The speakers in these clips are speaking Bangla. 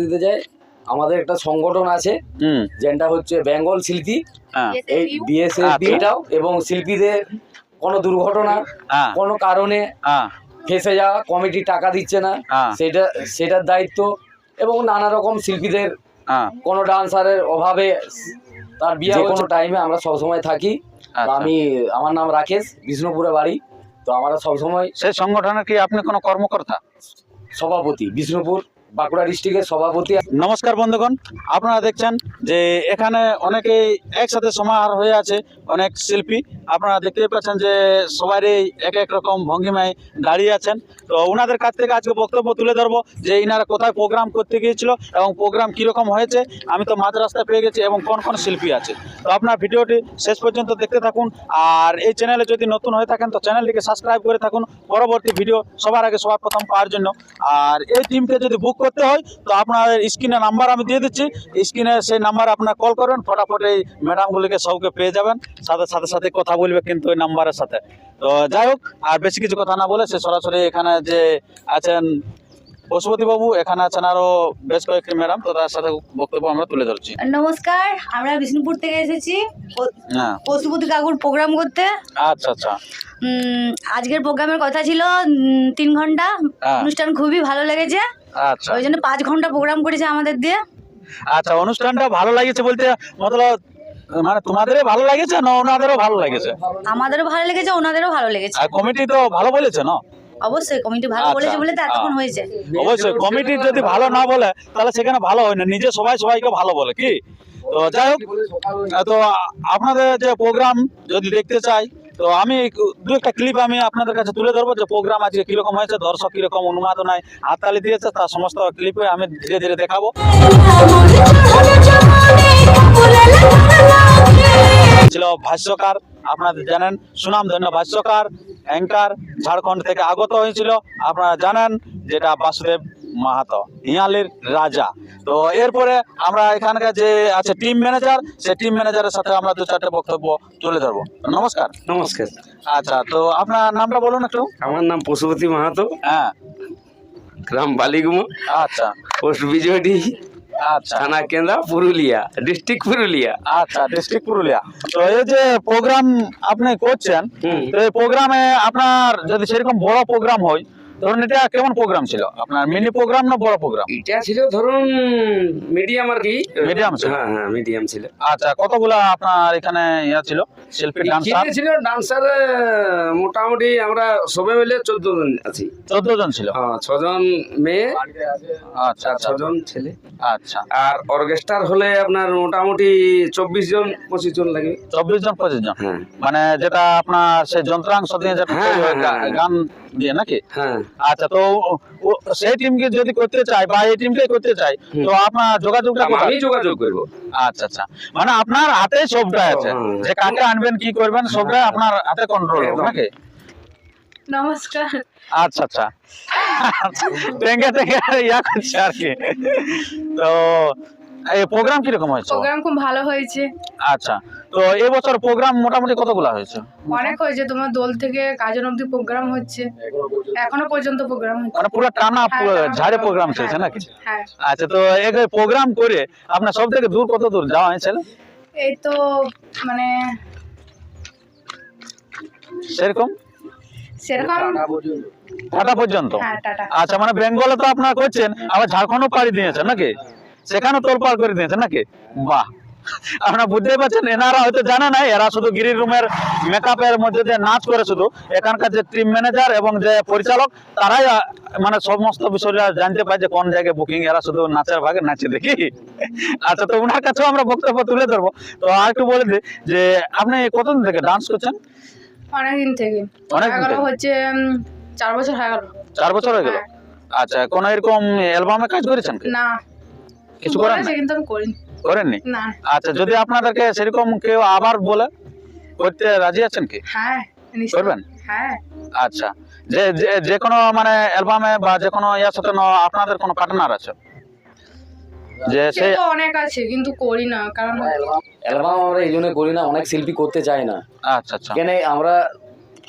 দিতে চাই আমাদের একটা সংগঠন আছে হুম। যেটা হচ্ছে বেঙ্গল শিল্পী। হ্যাঁ। এই বিএসএফ আচ্ছা। এটাও এবং শিল্পীদের কোনো দুর্ঘটনা হ্যাঁ। কোনো কারণে হ্যাঁ। ফেসে যাওয়া কমিটি টাকা দিচ্ছে না। সেটা সেটার দায়িত্ব এবং নানা রকম শিল্পীদের হ্যাঁ। কোনো ডান্সারের অভাবে তার বিয়ে কোনো টাইমে আমরা সবসময় থাকি। আচ্ছা। আমি আমার নাম রাকেশ বিষ্ণুপুরে বাড়ি। তো আমরা সবসময় সেই সংগঠনের কি আপনি কোনো কর্মকর্তা? সভাপতি বিষ্ণুপুর বাঁকুড়া ডিস্ট্রিক্টের সভাপতি। নমস্কার বন্ধুগণ, আপনারা দেখছেন যে এখানে অনেকেই একসাথে সমাহার হয়ে আছে অনেক শিল্পী। আপনারা দেখতে পাচ্ছেন যে সবারই এক এক রকম ভঙ্গিমায় দাঁড়িয়ে আছেন। তো ওনাদের কাছ থেকে আজকে বক্তব্য তুলে ধরবো যে ইনারা কোথায় প্রোগ্রাম করতে গিয়েছিল এবং প্রোগ্রাম কীরকম হয়েছে, আমি তো মাঝ রাস্তায় পেয়ে গেছি এবং কোন কোন শিল্পী আছে। তো আপনার ভিডিওটি শেষ পর্যন্ত দেখতে থাকুন আর এই চ্যানেলে যদি নতুন হয়ে থাকেন তো চ্যানেলটিকে সাবস্ক্রাইব করে থাকুন। পরবর্তী ভিডিও সবার আগে সবার প্রথম পাওয়ার জন্য। আর এই টিমকে যদি বুক করতে হয়। তো আপনার স্ক্রিনে নাম্বার আমি দিয়ে দিচ্ছি। স্ক্রিনে সেই নাম্বার আপনার কল করবেন। ফটাফট এই ম্যাডামগুলিকে সবকে পেয়ে যাবেন। সাথে সাথে সাথে কথা বলবে কিন্তু ওই নাম্বারের সাথে। তো যাই হোক আর বেশি কিছু কথা না বলে সে সরাসরি এখানে যে আছেন পশুপতি বাবু এখানে আছেন আরও বেশ কয়েকটি ম্যাডাম। তো তার সাথে বক্তব্য আমরা তুলে ধরছি। নমস্কার আমরা বিষ্ণুপুর থেকে এসেছি। হ্যাঁ। পশুপতি কাকুর প্রোগ্রাম করতে। আচ্ছা আচ্ছা। আজকের প্রোগ্রামের কথা ছিল তিন ঘণ্টা। হ্যাঁ। অনুষ্ঠান খুবই ভালো লেগেছে। আচ্ছা। ওই জন্য পাঁচ ঘণ্টা প্রোগ্রাম করেছে আমাদের দিয়ে। আচ্ছা অনুষ্ঠানটা ভালো লাগেছে বলতে মতলব মানে তোমাদেরও ভালো লাগেছে না ওনাদেরও ভালো লাগেছে? আমাদেরও ভালো লেগেছে ওনাদেরও ভালো লেগেছে। আর কমিটি তো ভালো বলেছে না? অবশ্যই কমিটি ভালো আচ্ছা। বলেছে বলে তো এতক্ষণ হয়েছে। অবশ্যই কমিটি যদি ভালো না বলে তাহলে সেখানে ভালো হয় না। নিজে সবাই সবাইকে ভালো বলে কি? তো যাই হোক তো আপনাদের যে প্রোগ্রাম যদি দেখতে চাই তো আমি দু একটা ক্লিপ আমি আপনাদের কাছে তুলে ধরবো যে প্রোগ্রাম আজকে কীরকম হয়েছে, দর্শক কীরকম উন্মাদনায় হাততালি দিয়েছে, তার সমস্ত ক্লিপে আমি ধীরে ধীরে দেখাবো। ছিল ভাষ্যকার, আপনারা জানেন সুনাম ধন্য ভাষ্যকার অ্যাঙ্কার ঝাড়খণ্ড থেকে আগত হয়েছিল। আপনারা জানেন, যেটা বাসুদেব মাহাতো হিয়ালির রাজা। তো এরপরে আমরা এখানকার যে আছে টিম ম্যানেজার সেই টিম ম্যানেজারের সাথে আমরা দু চারটে বক্তব্য তুলে ধরবো। নমস্কার। নমস্কার। আচ্ছা তো আপনার নামটা বলুন একটু। আমার নাম পশুপতি মাহাতো। হ্যাঁ। গ্রাম বালিগুমো। আচ্ছা। পোস্ট বিজয়ডি। আচ্ছা। থানা কেন্দ্রা পুরুলিয়া ডিস্ট্রিক্ট পুরুলিয়া। আচ্ছা ডিস্ট্রিক্ট পুরুলিয়া। তো এই যে প্রোগ্রাম আপনি করছেন তো এই প্রোগ্রামে আপনার যদি সেরকম বড় প্রোগ্রাম হয় ধরুন এটা কেমন প্রোগ্রাম ছিল? আপনার মিনি প্রোগ্রাম না বড় প্রোগ্রাম এটা ছিল ধরুন মিডিয়াম আর কি। Medium ছিল? হ্যাঁ হ্যাঁ মিডিয়াম ছিল। আচ্ছা কতগুলা আপনার এখানে ইয়া ছিল? শিল্পী ডান্সার ছিল ডান্সার মোটামুটি আমরা সবাই মিলে চোদ্দ জন আছি। চোদ্দ জন ছিল? হ্যাঁ, ছজন মেয়ে আচ্ছা আর আচ্ছা। ছজন ছেলে। আচ্ছা। আর অর্কেস্ট্রার হলে আপনার মোটামুটি চব্বিশ জন পঁচিশ জন লাগে। চব্বিশ জন পঁচিশ জন? হ্যাঁ। মানে যেটা আপনার সেই যন্ত্রাংশ দিয়ে যেটা হ্যাঁ, হ্যাঁ। গান দিয়ে নাকি? হ্যাঁ। আচ্ছা তো সেই টিমকে যদি করতে চাই বা এই টিমকে করতে চাই তো আপনার যোগাযোগটা আমি যোগাযোগ করব। আচ্ছা আচ্ছা। মানে আপনার হাতে সবটাই আছে। যে কাকে আনবেন কি করবেন সবটাই আপনার হাতে কন্ট্রোল। নাকি? নমস্কার। আচ্ছা আচ্ছা। টেঙ্গে টেঙ্গে ইয়া করছে আর কি। তো এই প্রোগ্রাম কীরকম হয়েছে? প্রোগ্রাম খুব ভালো হয়েছে। আচ্ছা। তো এবছর প্রোগ্রাম মোটামুটি কতগুলা হয়েছে? অনেক হয়েছে তোমার দোল থেকে কাজের অব্দি প্রোগ্রাম হচ্ছে। এখনও পর্যন্ত। প্রোগ্রাম হচ্ছে। মানে পুরো টানা হ্যাঁ, ঝাড়ে প্রোগ্রাম হ্যাঁ। চলছে নাকি? হ্যাঁ। আচ্ছা তো এই প্রোগ্রাম করে আপনার সব থেকে দূর কত দূর যাওয়া হয়েছিল? এই তো মানে সেরকম? সেরকম টাটা পর্যন্ত? হ্যাঁ আচ্ছা মানে বেঙ্গলে তো আপনার করছেন আবার ঝাড়খণ্ডও পাড়ি দিয়েছেন নাকি? সেখানেও তোলপাড় করে দিয়েছেন নাকি? বাহ! আপনারা বুঝতেই পারছেন এনারা হয়তো জানে না এরা শুধু গিরি রুমের মেকআপের মধ্যে যে নাচ করে শুধু। এখানকার যে টিম ম্যানেজার এবং যে পরিচালক তারাই মানে সমস্ত বিষয়টা জানতে পারে যে কোন জায়গায় বুকিং এরা শুধু নাচের ভাগে নাচে দেখি। আচ্ছা তো ওনার কাছেও আমরা বক্তব্য তুলে ধরবো। তো আর একটু বলে দিই যে আপনি কতদিন থেকে ডান্স করছেন? অনেকদিন থেকে। থেকে? হচ্ছে চার বছর হয়ে গেল। চার বছর হয়ে গেল? হ্যাঁ। আচ্ছা কোন এরকম অ্যালবামে কাজ করেছেন? না। কিছু করেন কিন্তু আমি করিনি। করেননি? আচ্ছা যদি আপনাদেরকে সেরকম কেউ আবার বলে করতে রাজি আছেন কি? হ্যাঁ করবেন? হ্যাঁ। আচ্ছা যে যে- যে কোনো মানে অ্যালবামে বা যে কোনো ইয়ার সাথে আপনাদের কোনো পার্টনার আছে? যে সে সে অনেক আছে কিন্তু করি না কারণ অ্যালবাম আমরা এই জন্য করি না অনেক শিল্পী করতে চায় না। আচ্ছা আচ্ছা। কেন আমরা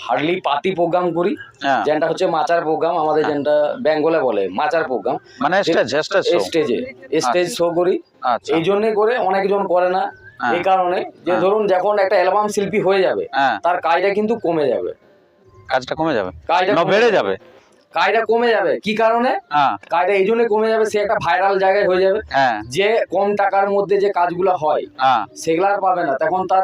হার্ডলি পার্টি প্রোগ্রাম করি। হ্যাঁ। যেটা হচ্ছে মাচার প্রোগ্রাম আমাদের যেটা বেঙ্গলে বলে মাচার প্রোগ্রাম মানে স্টেজ স্টেজ স্টেজে স্টেজ শো করি। আচ্ছা। এই জন্যে করে অনেকজন করে না হ্যাঁ। এই কারণে যে হ্যাঁ। ধরুন যখন একটা অ্যালবাম শিল্পী হয়ে যাবে হ্যাঁ। তার কাজটা কিন্তু কমে যাবে। কাজটা কমে যাবে? কাজটা না বেড়ে যাবে। কাজটা কমে যাবে। কি কারণে? হ্যাঁ। কাজটা এই জন্য কমে যাবে সে একটা ভাইরাল জায়গায় হয়ে যাবে। হ্যাঁ। যে কম টাকার মধ্যে যে কাজগুলো হয় হ্যাঁ। সেগুলো আর পাবে না। তখন তার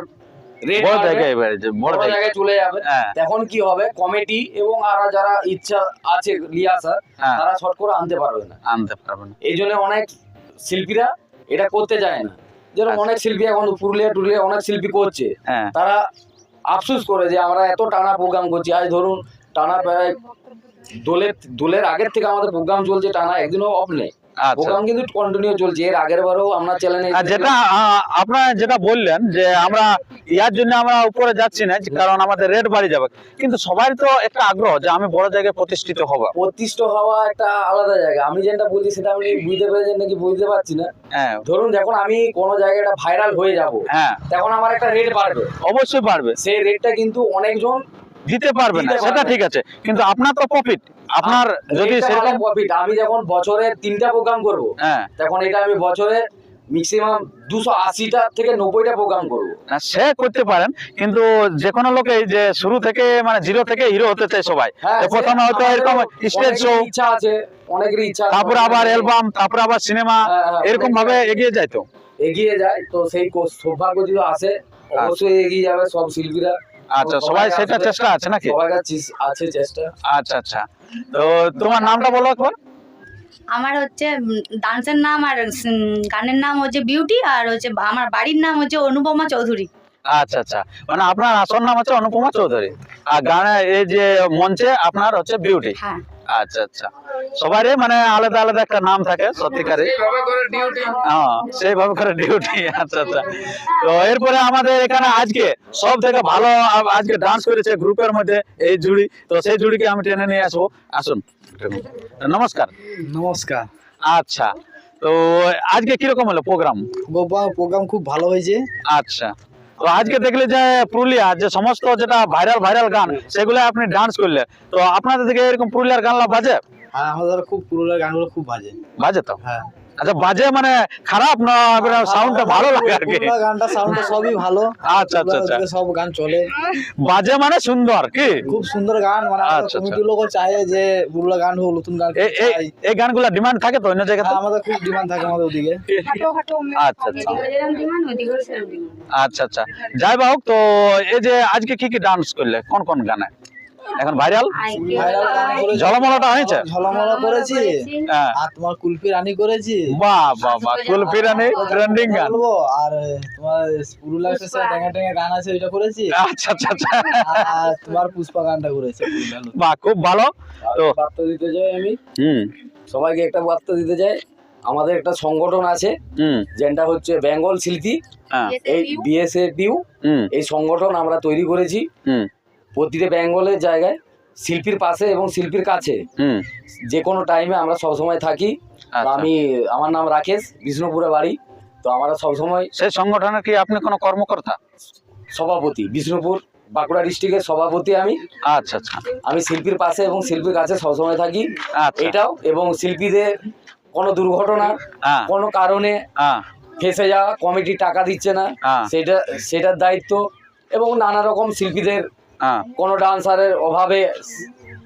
বড় জায়গায় বেড়ে বড় বড় জায়গায়। জায়গায় চলে যাবে। হ্যাঁ। তখন কি হবে? কমিটি এবং আর যারা ইচ্ছা আছে নিয়ে আসার হ্যাঁ। তারা শর্ট করে আনতে পারবে না। আনতে পারবে না। এই জন্য অনেক শিল্পীরা এটা করতে যায় না। যেরকম আচ্ছা। অনেক শিল্পী এখন পুরুলিয়া টুরুলিয়া অনেক শিল্পী করছে। হ্যাঁ। তারা আফসোস করে যে আমরা এত টানা প্রোগ্রাম করছি। আজ ধরুন টানা প্রায় দোলের দোলের আগের থেকে আমাদের প্রোগ্রাম চলছে টানা একদিনও অফ নেই। প্রোগ্রাম কিন্তু কন্টিনিউ চলছে। এর আগের বারেও আমরা চ্যানেলে আর যেটা আপনারা যেটা বললেন যে আমরা ইয়ার জন্য আমরা উপরে যাচ্ছি না কারণ আমাদের রেট বাড়ি যাবে। কিন্তু তো একটা আগ্রহ যে আমি বড় জায়গায় প্রতিষ্ঠিত হব। হওয়া একটা আলাদা জায়গা। আমি যেটা বলছি সেটা আপনি বুঝতে নাকি বুঝতে পারছি না? হ্যাঁ। ধরুন যখন আমি কোনো জায়গাটা ভাইরাল হয়ে যাব হ্যাঁ। তখন আমার একটা রেট বাড়বে। অবশ্যই পারবে সেই রেটটা কিন্তু অনেকজন দিতে পারবে না সেটা ঠিক আছে। কিন্তু আপনার তো প্রফিট আপনার যদি সেরকম প্রফিট আমি যখন বছরে তিনটা প্রোগ্রাম করব হ্যাঁ। তখন এটা আমি বছরে ম্যাক্সিমাম দুশো আশিটা থেকে নব্বইটা প্রোগ্রাম করব। না, সে করতে পারেন কিন্তু যে কোনো লোকেই যে শুরু থেকে মানে জিরো থেকে হিরো হতে চায় সবাই। হ্যাঁ প্রথমে হয়তো এরকম স্টেজ শো ইচ্ছা আছে অনেকেরই ইচ্ছা আছে। তারপরে আবার অ্যালবাম তারপরে আবার সিনেমা হ্যাঁ, হ্যাঁ, এরকম ভাবে এগিয়ে যায় তো। এগিয়ে যায় তো সেই সৌভাগ্য যদি আসে অবশ্যই এগিয়ে যাবে সব শিল্পীরা। আচ্ছা সবাই সেটা চেষ্টা আছে নাকি? সবার কাছে আছে চেষ্টা। আচ্ছা আচ্ছা। তো তোমার নামটা বলো একবার। আমার হচ্ছে ডান্সের নাম আর গানের নাম হচ্ছে বিউটি আর হচ্ছে আমার বাড়ির নাম হচ্ছে অনুপমা চৌধুরী। আচ্ছা আচ্ছা। মানে আপনার আসল নাম হচ্ছে অনুপমা চৌধুরী। আর গানে এই যে মঞ্চে আপনার হচ্ছে বিউটি। হ্যাঁ। আচ্ছা আচ্ছা। সবারই মানে আলাদা আলাদা একটা নাম থাকে সত্যিকারে হ্যাঁ সেইভাবে করে ডিউটি আচ্ছা আচ্ছা। তো এরপরে আমাদের এখানে আজকে সব থেকে ভালো আজকে ডান্স করেছে গ্রুপের মধ্যে এই জুড়ি। তো সেই জুড়িকে আমি টেনে নিয়ে আসব। আসুন নমস্কার। নমস্কার। আচ্ছা তো আজকে কীরকম হলো প্রোগ্রাম প্রোগ্রাম খুব ভালো হয়েছে। আচ্ছা তো আজকে দেখলে যে পুরুলিয়া যে সমস্ত যেটা ভাইরাল ভাইরাল গান সেগুলো আপনি ডান্স করলে তো আপনাদের দিকে এরকম পুরুলিয়ার গানলা বাজে আর আমাদের খুব পুরুলিয়ার গানগুলো খুব বাজে। বাজে তো? হ্যাঁ। আচ্ছা বাজে মানে খারাপ না সাউন্ডটা ভালো লাগে আর কি? গানটা সাউন্ডটা সবই ভালো। আচ্ছা আচ্ছা আচ্ছা। সব গান চলে। বাজে মানে সুন্দর কি? খুব সুন্দর গান মানে আচ্ছা, আচ্ছা। কমিটি লোকও চায় যে পুরুলিয়া গান হোক নতুন গান এই এই গানগুলা ডিমান্ড থাকে তো অন্য জায়গাতে হ্যাঁ, আমাদের খুব ডিমান্ড থাকে আমাদের ওদিকে। আচ্ছা আচ্ছা। আচ্ছা আচ্ছা। যাই বা হোক তো এই যে আজকে কি কি ডান্স করলে? কোন কোন গানে? এখন ভাইরাল? ঝলমলাটা হয়েছে? ঝলমলা করেছি। হ্যাঁ। আর তোমার কুলফি রানী করেছি। বাহ বাহ বাহ কুলফি রানী ট্রেন্ডিং গান। বলব আর তোমার পুরুলিয়া স্টেশনে ট্যাঙ্গা ট্যাঙ্গা গান আছে ওইটা করেছি। আচ্ছা আচ্ছা আচ্ছা। আর তোমার পুষ্পা গানটা করেছি। বাহ খুব ভালো। তো বার্তা দিতে চাই আমি। হুম। সবাইকে একটা বার্তা দিতে চাই আমাদের একটা সংগঠন আছে হুম। যেটা হচ্ছে বেঙ্গল শিল্পী। হ্যাঁ। এই বিএসএফইউ হুম। এই সংগঠন আমরা তৈরি করেছি। হুম। প্রতিটা বেঙ্গলের জায়গায় শিল্পীর পাশে এবং শিল্পীর কাছে। যে কোনো টাইমে আমরা সবসময় থাকি। আচ্ছা। আমি আমার নাম রাকেশ বিষ্ণুপুরে বাড়ি। তো আমরা সবসময় সেই সংগঠনের কি আপনি কোনো কর্মকর্তা? সভাপতি বিষ্ণুপুর বাঁকুড়া ডিস্ট্রিক্টের সভাপতি আমি। আচ্ছা আচ্ছা। আমি শিল্পীর পাশে এবং শিল্পীর কাছে সবসময় থাকি। আচ্ছা। এটাও এবং শিল্পীদের কোনো দুর্ঘটনা কোনো কারণে ফেসে যাওয়া কমিটি টাকা দিচ্ছে না সেটা সেটার দায়িত্ব এবং নানা রকম শিল্পীদের কোনো ডান্সারের অভাবে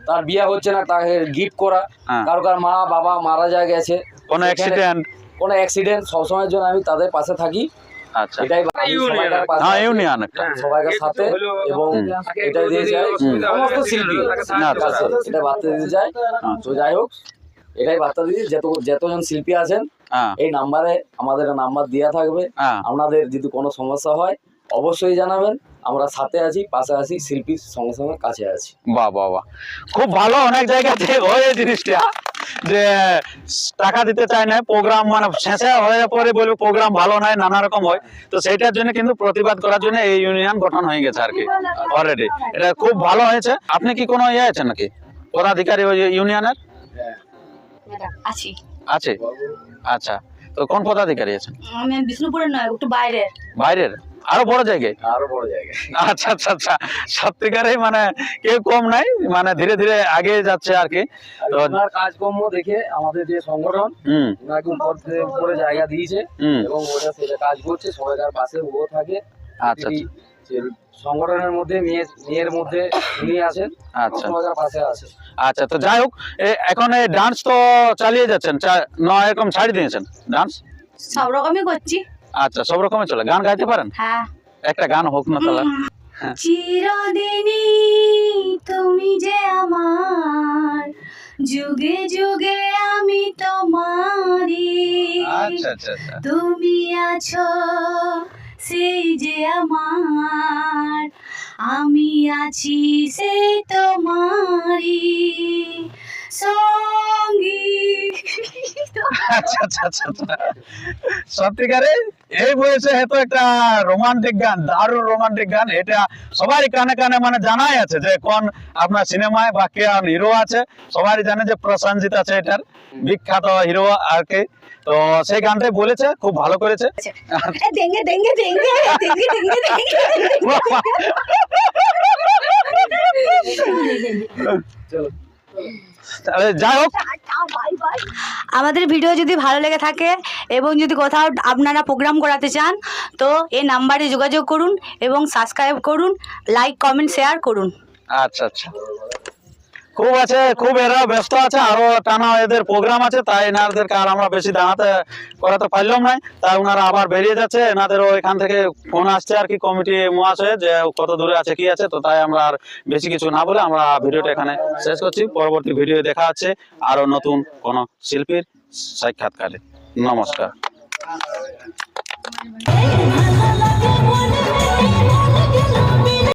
তার বিয়ে হচ্ছে না তাকে গিফট করা। হ্যাঁ। কারও কার মা বাবা মারা যায় গেছে। কোনো অ্যাক্সিডেন্ট কোনো অ্যাক্সিডেন্ট সবসময়ের জন্য আমি তাদের পাশে থাকি। আচ্ছা। এটাই হ্যাঁ ইউনিয়ন একটা। সবাইকার সাথে এবং এটা দিয়ে যায়। সমস্ত শিল্পী। আচ্ছা, এটা বার্তা দিতে চাই তো যাই হোক এটাই বার্তা দিতে যত যতজন শিল্পী আছেন হ্যাঁ। এই নাম্বারে আমাদের নাম্বার দেওয়া থাকবে। হ্যাঁ। আপনাদের যদি কোনো সমস্যা হয় অবশ্যই জানাবেন। আমরা সাথে আছি পাশে আছি শিল্পীর সঙ্গে সঙ্গে কাছে আছি। বাহ বাহ বাহ। খুব ভালো অনেক জায়গাতে হয় এই জিনিসটা। যে টাকা দিতে চায় না প্রোগ্রাম মানে শেষে হয়ে পরে বলবে প্রোগ্রাম ভালো নয় নানা রকম হয়। তো সেইটার জন্য কিন্তু প্রতিবাদ করার জন্য এই ইউনিয়ন গঠন হয়ে গেছে আর কি অলরেডি এটা খুব ভালো হয়েছে। আপনি কি কোনো ইয়ে আছেন নাকি? পদাধিকারী ওই ইউনিয়নের আছি। আছে? আচ্ছা। তো কোন পদাধিকারী আছেন? আমি বিষ্ণুপুরের নয় একটু বাইরের। বাইরের? আরও বড় জায়গায়? আরও বড় জায়গায়। আচ্ছা আচ্ছা আচ্ছা। সত্যিকারেই মানে কেউ কম নাই মানে ধীরে ধীরে আগে যাচ্ছে আর কি। ওনার কাজকর্ম দেখে আমাদের যে সংগঠন ওনাকে উপরে জায়গা দিয়েছে এবং ওটা সেটা কাজ করছে সবাইকার পাশে ও থাকে। আচ্ছা সংগঠনের মধ্যে মেয়ে মেয়ের মধ্যে উনি আছেন আচ্ছা। সবাইকার পাশে আছে। আচ্ছা তো যাই হোক এখন এই ডান্স তো চালিয়ে যাচ্ছেন চা- না এরকম ছাড়ি দিয়েছেন ডান্স সব রকমই করছি। আচ্ছা সব রকমের চলে। গান গাইতে পারেন? হ্যাঁ। একটা গান হোক না তাহলে। চিরদিনই তুমি যে আমার যুগে যুগে আমি তোমারি আচ্ছা আচ্ছা আচ্ছা। তুমি আছো সেই যে আমার। আমি আছি সেই তোমারি সঙ্গী। আচ্ছা আচ্ছা আচ্ছা আচ্ছা। সত্যিকারে এই বয়সে এত একটা রোমান্টিক গান দারুণ রোমান্টিক গান এটা সবারই কানে কানে মানে জানাই আছে যে কোন আপনার সিনেমায় বা কে হিরো আছে সবারই জানে যে প্রসেনজিৎ আছে এটার বিখ্যাত হিরো আর কি। তো সেই গানটাই বলেছে খুব ভালো করেছে। তাহলে যাই হোক। আমাদের ভিডিও যদি ভালো লেগে থাকে এবং যদি কোথাও আপনারা প্রোগ্রাম করাতে চান, তো এই নাম্বারে যোগাযোগ করুন এবং সাবস্ক্রাইব করুন লাইক কমেন্ট শেয়ার করুন। আচ্ছা আচ্ছা। খুব আছে, খুব এরা ব্যস্ত আছে, আরও টানা এদের প্রোগ্রাম আছে, তাই এনাদেরকে আর আমরা বেশি দাঁড়াতে করাতে পারলাম না তাই ওনারা আবার বেরিয়ে যাচ্ছে এনাদেরও এখান থেকে ফোন আসছে আর কি কমিটি মহাশয় যে কত দূরে আছে, কি আছে, তো তাই আমরা আর বেশি কিছু না বলে আমরা ভিডিওটা এখানে শেষ করছি। পরবর্তী ভিডিও দেখা আছে আরও নতুন কোন শিল্পীর সাক্ষাৎকারে। নমস্কার।